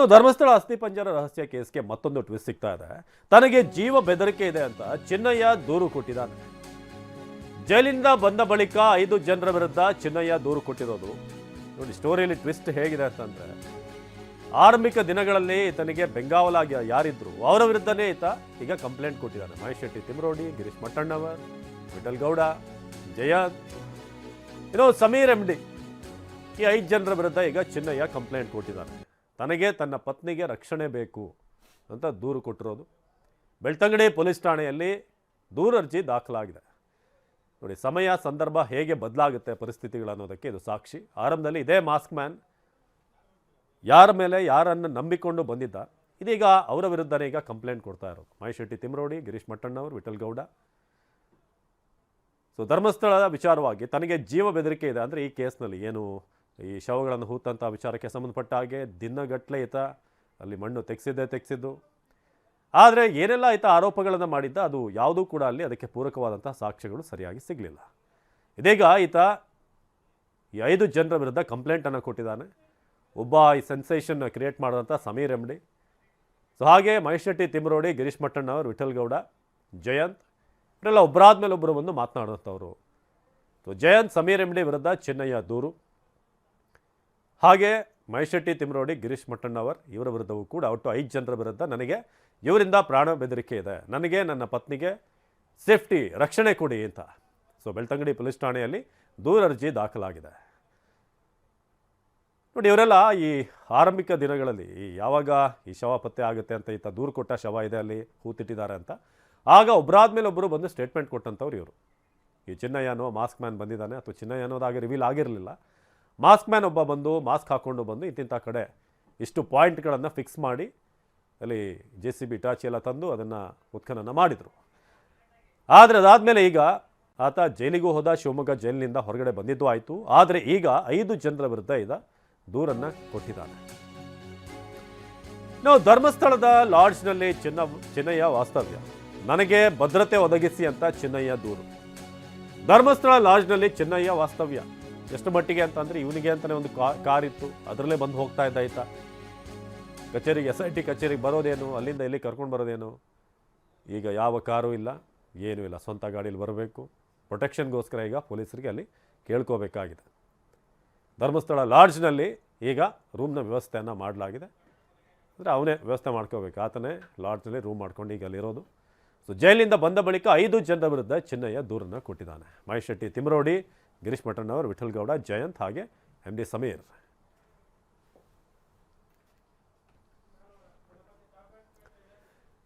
ಇನ್ನು ಧರ್ಮಸ್ಥಳ ಅಸ್ಥಿಪಂಜರ ರಹಸ್ಯ ಕೇಸ್ಗೆ ಮತ್ತೊಂದು ಟ್ವಿಸ್ಟ್ ಸಿಗ್ತಾ ಇದೆ. ತನಗೆ ಜೀವ ಬೆದರಿಕೆ ಇದೆ ಅಂತ ಚಿನ್ನಯ್ಯ ದೂರು ಕೊಟ್ಟಿದ್ದಾನೆ. ಜೈಲಿಂದ ಬಂದ ಬಳಿಕ ಐದು ಜನರ ವಿರುದ್ಧ ಚಿನ್ನಯ್ಯ ದೂರು ಕೊಟ್ಟಿರೋದು. ನೋಡಿ ಸ್ಟೋರಿಯಲ್ಲಿ ಟ್ವಿಸ್ಟ್ ಹೇಗಿದೆ ಅಂತಂದ್ರೆ, ಆರಂಭಿಕ ದಿನಗಳಲ್ಲಿ ಈತನಿಗೆ ಬೆಂಗಾವಲಾಗಿ ಯಾರಿದ್ರು, ಅವರ ವಿರುದ್ಧನೇ ಈತ ಈಗ ಕಂಪ್ಲೇಂಟ್ ಕೊಟ್ಟಿದ್ದಾನೆ. ಮಹೇಶ್ ಶೆಟ್ಟಿ, ತಿಮ್ರೋಡಿ, ಗಿರೀಶ್ ಮಟ್ಟಣ್ಣವರ್ ವಿಠಲ್ ಗೌಡ ಜಯಂತ್. ಇನ್ನು ಸಮೀರ್ ಎಂ ಡಿ ಈ ಐದು ಜನರ ವಿರುದ್ಧ ಈಗ ಚಿನ್ನಯ್ಯ ಕಂಪ್ಲೇಂಟ್ ಕೊಟ್ಟಿದ್ದಾನೆ. ತನಗೆ ತನ್ನ ಪತ್ನಿಗೆ ರಕ್ಷಣೆ ಬೇಕು ಅಂತ ದೂರು ಕೊಟ್ಟಿರೋದು. ಬೆಳ್ತಂಗಡಿ ಪೊಲೀಸ್ ಠಾಣೆಯಲ್ಲಿ ದೂರರ್ಜಿ ದಾಖಲಾಗಿದೆ. ನೋಡಿ, ಸಮಯ, ಸಂದರ್ಭ ಹೇಗೆ ಬದಲಾಗುತ್ತೆ ಪರಿಸ್ಥಿತಿಗಳು ಅನ್ನೋದಕ್ಕೆ ಇದು ಸಾಕ್ಷಿ. ಆರಂಭದಲ್ಲಿ ಇದೇ ಮಾಸ್ಕ್ ಮ್ಯಾನ್ ಯಾರ ಮೇಲೆ ಯಾರನ್ನು ನಂಬಿಕೊಂಡು ಬಂದಿದ್ದ. ಇದೀಗ ಅವರ ವಿರುದ್ಧನೇ ಈಗ ಕಂಪ್ಲೇಂಟ್ ಕೊಡ್ತಾ ಇರೋದು. ಮಹೇಶ್ ಶೆಟ್ಟಿ ತಿಮ್ರೋಡಿ, ಗಿರೀಶ್ ಮಟ್ಟಣ್ಣವರು, ವಿಠಲ್ ಗೌಡ. ಸೊ, ಧರ್ಮಸ್ಥಳದ ವಿಚಾರವಾಗಿ ತನಗೆ ಜೀವ ಬೆದರಿಕೆ ಇದೆ ಅಂದರೆ ಈ ಕೇಸ್ನಲ್ಲಿ ಏನು ಈ ಶವಗಳನ್ನು ಹೂತಂಥ ವಿಚಾರಕ್ಕೆ ಸಂಬಂಧಪಟ್ಟ ಹಾಗೆ ದಿನಗಟ್ಟಲೆ ಈತ ಅಲ್ಲಿ ಮಣ್ಣು ತೆಗೆಸಿದ್ದೇ ತೆಗೆಸಿದ್ದು. ಆದರೆ ಏನೆಲ್ಲ ಈತ ಆರೋಪಗಳನ್ನು ಮಾಡಿದ್ದ, ಅದು ಯಾವುದೂ ಕೂಡ ಅಲ್ಲಿ ಅದಕ್ಕೆ ಪೂರಕವಾದಂಥ ಸಾಕ್ಷ್ಯಗಳು ಸರಿಯಾಗಿ ಸಿಗಲಿಲ್ಲ. ಇದೀಗ ಈತ ಈ ಐದು ಜನರ ವಿರುದ್ಧ ಕಂಪ್ಲೇಂಟನ್ನು ಕೊಟ್ಟಿದ್ದಾನೆ. ಒಬ್ಬ ಈ ಸೆನ್ಸೇಷನ್ ಕ್ರಿಯೇಟ್ ಮಾಡಿದಂಥ ಸಮೀರ್ ಎಂ ಡಿ ಸೊ ಹಾಗೆ ಮಹೇಶ್ ಶೆಟ್ಟಿ, ತಿಮ್ರೋಡಿ, ಗಿರೀಶ್ ಮಟ್ಟಣ್ಣವರು, ವಿಠಲ್ ಗೌಡ, ಜಯಂತ್, ಇವರೆಲ್ಲ ಒಬ್ಬರಾದ ಮೇಲೆ ಒಬ್ಬರು ಬಂದು ಮಾತನಾಡುವಂಥವ್ರು. So Jayant, Sameer M D ವಿರುದ್ಧ ಚೆನ್ನಯ್ಯ ದೂರು. ಹಾಗೆ ಮಹೇಶ್ ಶೆಟ್ಟಿ ತಿಮ್ರೋಡಿ, ಗಿರೀಶ್ ಮಟ್ಟಣ್ಣವರ್ ಇವರ ವಿರುದ್ಧವೂ ಕೂಡ ಒಟ್ಟು ಐದು ಜನರ ವಿರುದ್ಧ ನನಗೆ ಇವರಿಂದ ಪ್ರಾಣ ಬೆದರಿಕೆ ಇದೆ. ನನಗೆ, ನನ್ನ ಪತ್ನಿಗೆ ಸೇಫ್ಟಿ, ರಕ್ಷಣೆ ಕೊಡಿ ಅಂತ. ಸೊ, ಬೆಳ್ತಂಗಡಿ ಪೊಲೀಸ್ ಠಾಣೆಯಲ್ಲಿ ದೂರ ಅರ್ಜಿ ದಾಖಲಾಗಿದೆ. ನೋಡಿ, ಇವರೆಲ್ಲ ಈ ಆರಂಭಿಕ ದಿನಗಳಲ್ಲಿ ಯಾವಾಗ ಈ ಶವ ಪತ್ತೆ ಆಗುತ್ತೆ ಅಂತ ಈತ ದೂರು ಕೊಟ್ಟ ಶವ ಇದೆ ಅಲ್ಲಿ, ಹೂತಿಟ್ಟಿದ್ದಾರೆ ಅಂತ. ಆಗ ಒಬ್ಬರಾದ ಮೇಲೆ ಒಬ್ಬರು ಬಂದು ಸ್ಟೇಟ್ಮೆಂಟ್ ಕೊಟ್ಟಂಥವ್ರು ಇವರು. ಈ ಚಿನ್ನಯ್ಯನೋ ಮಾಸ್ಕ್ ಮ್ಯಾನ್ ಬಂದಿದ್ದಾನೆ, ಅಥವಾ ಚಿನ್ನಯ್ಯ ಅನ್ನೋದಾಗಿ ರಿವೀಲ್ ಆಗಿರಲಿಲ್ಲ. ಮಾಸ್ಕ್ ಮ್ಯಾನ್ ಒಬ್ಬ ಬಂದು ಮಾಸ್ಕ್ ಹಾಕ್ಕೊಂಡು ಬಂದು ಇಂತಿಂಥ ಕಡೆ ಇಷ್ಟು ಪಾಯಿಂಟ್ಗಳನ್ನು ಫಿಕ್ಸ್ ಮಾಡಿ, ಅಲ್ಲಿ ಜೆ ಸಿ ಬಿ ಟಾಚಿ ಎಲ್ಲ ತಂದು ಅದನ್ನು ಉತ್ಖನನ ಮಾಡಿದರು. ಆದರೆ ಅದಾದಮೇಲೆ ಈಗ ಆತ ಜೈಲಿಗೂ ಹೋದ, ಶಿವಮೊಗ್ಗ ಜೈಲಿನಿಂದ ಹೊರಗಡೆ ಬಂದಿದ್ದು ಆಯಿತು. ಆದರೆ ಈಗ ಐದು ಜನರ ವಿರುದ್ಧ ಇದ ದೂರನ್ನು ಕೊಟ್ಟಿದ್ದಾನೆ. ನಾವು ಧರ್ಮಸ್ಥಳದ ಲಾಡ್ಜ್ನಲ್ಲಿ ಚಿನ್ನ, ಚಿನ್ನಯ್ಯ ವಾಸ್ತವ್ಯ. ನನಗೆ ಭದ್ರತೆ ಒದಗಿಸಿ ಅಂತ ಚಿನ್ನಯ್ಯ ದೂರು. ಧರ್ಮಸ್ಥಳ ಲಾಡ್ಜ್ನಲ್ಲಿ ಚಿನ್ನಯ್ಯ ವಾಸ್ತವ್ಯ. ಎಷ್ಟು ಮಟ್ಟಿಗೆ ಅಂತಂದರೆ ಇವನಿಗೆ ಅಂತಲೇ ಒಂದು ಕಾರ್ ಇತ್ತು. ಅದರಲ್ಲೇ ಬಂದು ಹೋಗ್ತಾ ಇದ್ದ ಆಯ್ತಾ ಕಚೇರಿಗೆ ಎಸ್ ಐ ಟಿ ಕಚೇರಿಗೆ ಬರೋದೇನು? ಅಲ್ಲಿಂದ ಇಲ್ಲಿ ಕರ್ಕೊಂಡು ಬರೋದೇನು? ಈಗ ಯಾವ ಕಾರು ಇಲ್ಲ, ಏನೂ ಇಲ್ಲ. ಸ್ವಂತ ಗಾಡಿಯಲ್ಲಿ ಬರಬೇಕು. ಪ್ರೊಟೆಕ್ಷನ್ಗೋಸ್ಕರ ಈಗ ಪೊಲೀಸರಿಗೆ ಅಲ್ಲಿ ಕೇಳ್ಕೋಬೇಕಾಗಿದೆ. ಧರ್ಮಸ್ಥಳ ಲಾಡ್ಜ್ನಲ್ಲಿ ಈಗ ರೂಮ್ನ ವ್ಯವಸ್ಥೆಯನ್ನು ಮಾಡಲಾಗಿದೆ. ಅಂದರೆ ಅವನೇ ವ್ಯವಸ್ಥೆ ಮಾಡ್ಕೋಬೇಕು. ಆತನೇ ಲಾಡ್ಜ್ನಲ್ಲಿ ರೂಮ್ ಮಾಡ್ಕೊಂಡು ಈಗ ಅಲ್ಲಿರೋದು. ಸೊ ಜೈಲಿಂದ ಬಂದ ಬಳಿಕ ಐದು ಜನರ ವಿರುದ್ಧ ಚಿನ್ನಯ್ಯ ದೂರನ್ನು ಕೊಟ್ಟಿದ್ದಾನೆ. ಮಹೇಶ್ ಶೆಟ್ಟಿ ತಿಮ್ರೋಡಿ ಗಿರೀಶ್ ಮಠಣ್ಣವರು ವಿಠಲ್ಗೌಡ ಜಯಂತ್ ಹಾಗೆ ಎಂ ಡಿ ಸಮೀರ್.